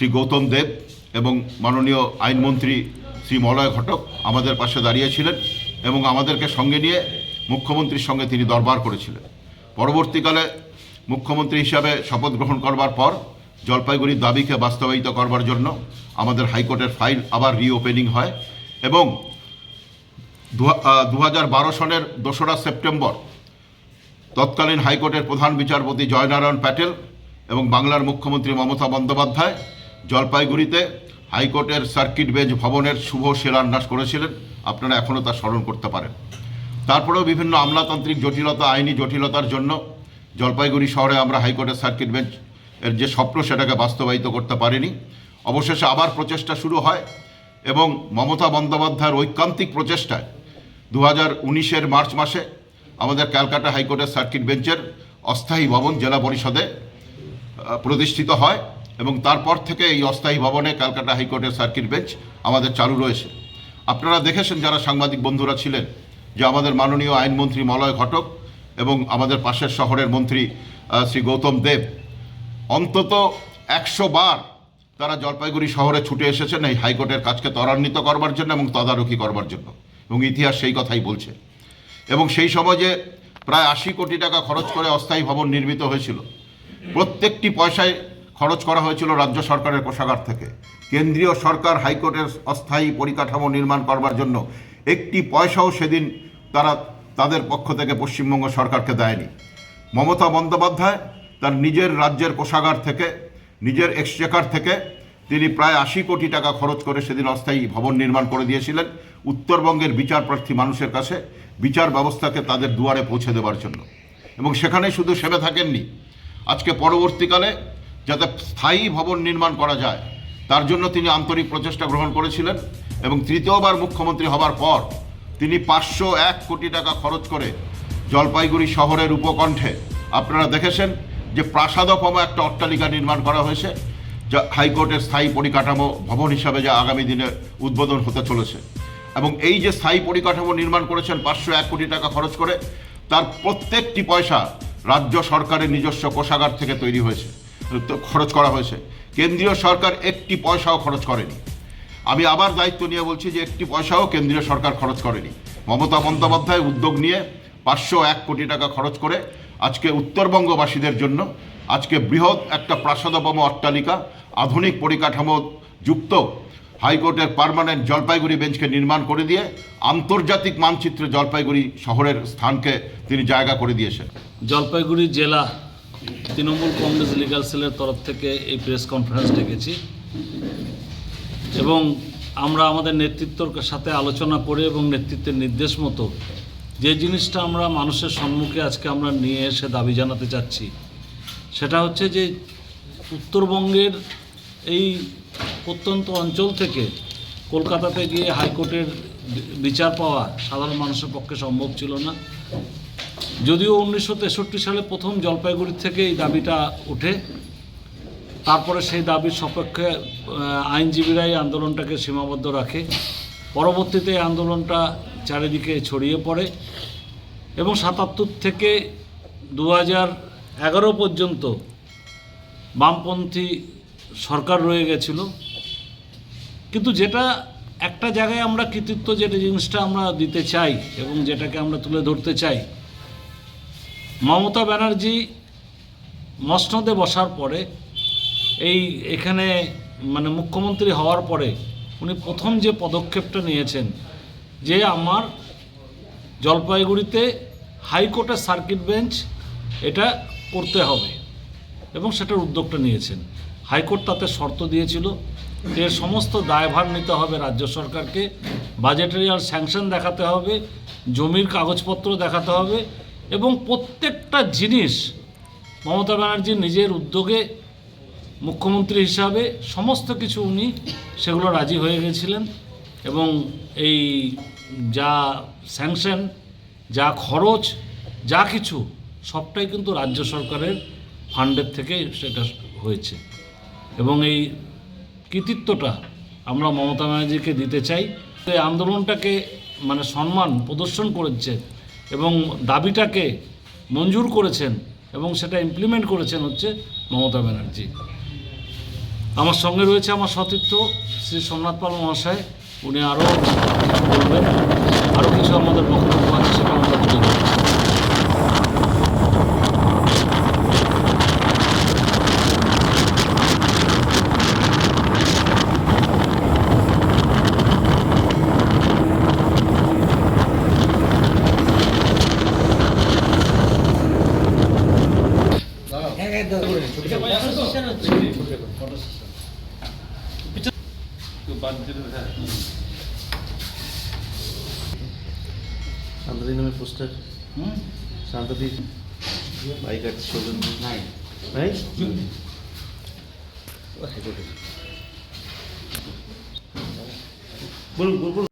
শ্রী গৌতম দেব এবং মাননীয় আইনমন্ত্রী শ্রী মলয় ঘটক আমাদের পাশে দাঁড়িয়েছিলেন এবং আমাদেরকে সঙ্গে নিয়ে মুখ্যমন্ত্রীর সঙ্গে তিনি দরবার করেছিলেন। পরবর্তীকালে মুখ্যমন্ত্রী হিসাবে শপথ গ্রহণ করবার পর জলপাইগুড়ির দাবিকে বাস্তবায়িত করবার জন্য আমাদের হাইকোর্টের ফাইল আবার রিওপেনিং হয় এবং দু হাজার বারো সনের দোসরা সেপ্টেম্বর তৎকালীন হাইকোর্টের প্রধান বিচারপতি জয়নারায়ণ প্যাটেল এবং বাংলার মুখ্যমন্ত্রী মমতা বন্দ্যোপাধ্যায় জলপাইগুড়িতে হাইকোর্টের সার্কিট বেঞ্চ ভবনের শুভ শিলান্যাস করেছিলেন। আপনারা এখনও তা স্মরণ করতে পারেন। তারপরেও বিভিন্ন আমলাতান্ত্রিক জটিলতা, আইনি জটিলতার জন্য জলপাইগুড়ি শহরে আমরা হাইকোর্টের সার্কিট বেঞ্চ এর যে স্বপ্ন সেটাকে বাস্তবায়িত করতে পারিনি। অবশেষে আবার প্রচেষ্টা শুরু হয় এবং মমতা বন্দ্যোপাধ্যায়ের ঐকান্তিক প্রচেষ্টায় দু হাজার উনিশের মার্চ মাসে আমাদের ক্যালকাটা হাইকোর্টের সার্কিট বেঞ্চের অস্থায়ী ভবন জেলা পরিষদে প্রতিষ্ঠিত হয়। এবং তারপর থেকে এই অস্থায়ী ভবনে ক্যালকাটা হাইকোর্টের সার্কিট বেঞ্চ আমাদের চালু রয়েছে। আপনারা দেখেছেন যারা সাংবাদিক বন্ধুরা ছিলেন যে আমাদের মাননীয় আইনমন্ত্রী মলয় ঘটক এবং আমাদের পাশের শহরের মন্ত্রী শ্রী গৌতম দেব, অন্তত একশো বার তারা জলপাইগুড়ি শহরে ছুটে এসেছেন এই হাইকোর্টের কাজকে ত্বরান্বিত করবার জন্য এবং তদারকি করবার জন্য। এবং ইতিহাস সেই কথাই বলছে। এবং সেই সময় প্রায় আশি কোটি টাকা খরচ করে অস্থায়ী ভবন নির্মিত হয়েছিল, প্রত্যেকটি পয়সায় খরচ করা হয়েছিল রাজ্য সরকারের কোষাগার থেকে। কেন্দ্রীয় সরকার হাইকোর্টের অস্থায়ী পরিকাঠামো নির্মাণ করবার জন্য একটি পয়সাও সেদিন তারা তাদের পক্ষ থেকে পশ্চিমবঙ্গ সরকারকে দেয়নি। মমতা বন্দ্যোপাধ্যায় তার নিজের রাজ্যের কোষাগার থেকে, নিজের এক্সচেকার থেকে তিনি প্রায় আশি কোটি টাকা খরচ করে সেদিন অস্থায়ী ভবন নির্মাণ করে দিয়েছিলেন উত্তরবঙ্গের বিচার প্রার্থী মানুষের কাছে বিচার ব্যবস্থাকে তাদের দুয়ারে পৌঁছে দেওয়ার জন্য। এবং সেখানে শুধু সেবে থাকেননি, আজকে পরবর্তীকালে যাতে স্থায়ী ভবন নির্মাণ করা যায়। তার জন্য তিনি আন্তরিক প্রচেষ্টা গ্রহণ করেছিলেন এবং তৃতীয়বার মুখ্যমন্ত্রী হবার পর তিনি পাঁচশো এক কোটি টাকা খরচ করে জলপাইগুড়ি শহরের উপকণ্ঠে, আপনারা দেখেছেন যে প্রাসাদপম একটা অট্টালিকা নির্মাণ করা হয়েছে, যা হাইকোর্টের স্থায়ী পরিকাঠামো ভবন হিসাবে যা আগামী দিনে উদ্বোধন হতে চলেছে। এবং এই যে স্থায়ী পরিকাঠামো নির্মাণ করেছেন পাঁচশো এক কোটি টাকা খরচ করে, তার প্রত্যেকটি পয়সা রাজ্য সরকারের নিজস্ব কোষাগার থেকে তৈরি হয়েছে। খরচ করা হয়েছে। কেন্দ্রীয় সরকার একটি পয়সাও খরচ করেনি। আমি আবার দায়িত্ব নিয়ে বলছি যে একটি পয়সাও কেন্দ্রীয় সরকার খরচ করেনি। মমতা বন্দ্যোপাধ্যায় উদ্যোগ নিয়ে পাঁচশো এক কোটি টাকা খরচ করে আজকে উত্তরবঙ্গবাসীদের জন্য আজকে বৃহৎ একটা প্রাসাদপম অট্টালিকা, আধুনিক পরিকাঠামো যুক্ত হাইকোর্টের পারমানেন্ট জলপাইগুড়ি বেঞ্চকে নির্মাণ করে দিয়ে আন্তর্জাতিক মানচিত্রে জলপাইগুড়ি শহরের স্থানকে তিনি জায়গা করে দিয়েছেন। জলপাইগুড়ি জেলা তৃণমূল কংগ্রেস লিগাল সেলের তরফ থেকে এই প্রেস কনফারেন্স ডেকেছি এবং আমরা আমাদের নেতৃত্বর সাথে আলোচনা করে এবং নেতৃত্বের নির্দেশ মতো যে জিনিসটা আমরা মানুষের সম্মুখে আজকে আমরা নিয়ে এসে দাবি জানাতে চাচ্ছি, সেটা হচ্ছে যে উত্তরবঙ্গের এই প্রত্যন্ত অঞ্চল থেকে কলকাতাতে গিয়ে হাইকোর্টের বিচার পাওয়া সাধারণ মানুষের পক্ষে সম্ভব ছিল না। যদিও উনিশশো তেষট্টি সালে প্রথম জলপাইগুড়ি থেকে এই দাবিটা ওঠে। তারপরে সেই দাবির সপক্ষে আইনজীবীরাই আন্দোলনটাকে সীমাবদ্ধ রাখে। পরবর্তীতে এই আন্দোলনটা চারিদিকে ছড়িয়ে পড়ে এবং সাতাত্তর থেকে দু এগারো পর্যন্ত বামপন্থী সরকার রয়ে গেছিল। কিন্তু যেটা একটা জায়গায় আমরা কৃতিত্ব, যেটা জিনিসটা আমরা দিতে চাই এবং যেটাকে আমরা তুলে ধরতে চাই মমতা ব্যানার্জি মসনদে বসার পরে এই এখানে মানে মুখ্যমন্ত্রী হওয়ার পরে উনি প্রথম যে পদক্ষেপটা নিয়েছেন যে আমার জলপাইগুড়িতে হাইকোর্টের সার্কিট বেঞ্চ এটা করতে হবে এবং সেটার উদ্যোগটা নিয়েছেন। হাইকোর্ট তাতে শর্ত দিয়েছিল যে সমস্ত দায়ভার নিতে হবে রাজ্য সরকারকে বাজেটারিয়াল স্যাংশন দেখাতে হবে, জমির কাগজপত্র দেখাতে হবে এবং প্রত্যেকটা জিনিস মমতা ব্যানার্জি নিজের উদ্যোগে মুখ্যমন্ত্রী হিসাবে সমস্ত কিছু উনি সেগুলো রাজি হয়ে গেছিলেন এবং এই যা স্যাংশন, যা খরচ, যা কিছু সবটাই কিন্তু রাজ্য সরকারের ফান্ডের থেকে সেটা হয়েছে। এবং এই কৃতিত্বটা আমরা মমতা ব্যানার্জিকে দিতে চাই। এই আন্দোলনটাকে মানে সম্মান প্রদর্শন করেছে এবং দাবিটাকে মঞ্জুর করেছেন এবং সেটা ইমপ্লিমেন্ট করেছেন হচ্ছে মমতা ব্যানার্জি। আমার সঙ্গে রয়েছে আমার সতীর্থ শ্রী সোমনাথ পাল মহাশয়, উনি আরও বলবেন, আরও কিছু আমাদের বক্তব্য আছে সেটা আমরা তুলে ধরছি শান্তি নামে পোস্টার শান্তি বাইক আছে সজন নাই। নাই? বলুন বলুন।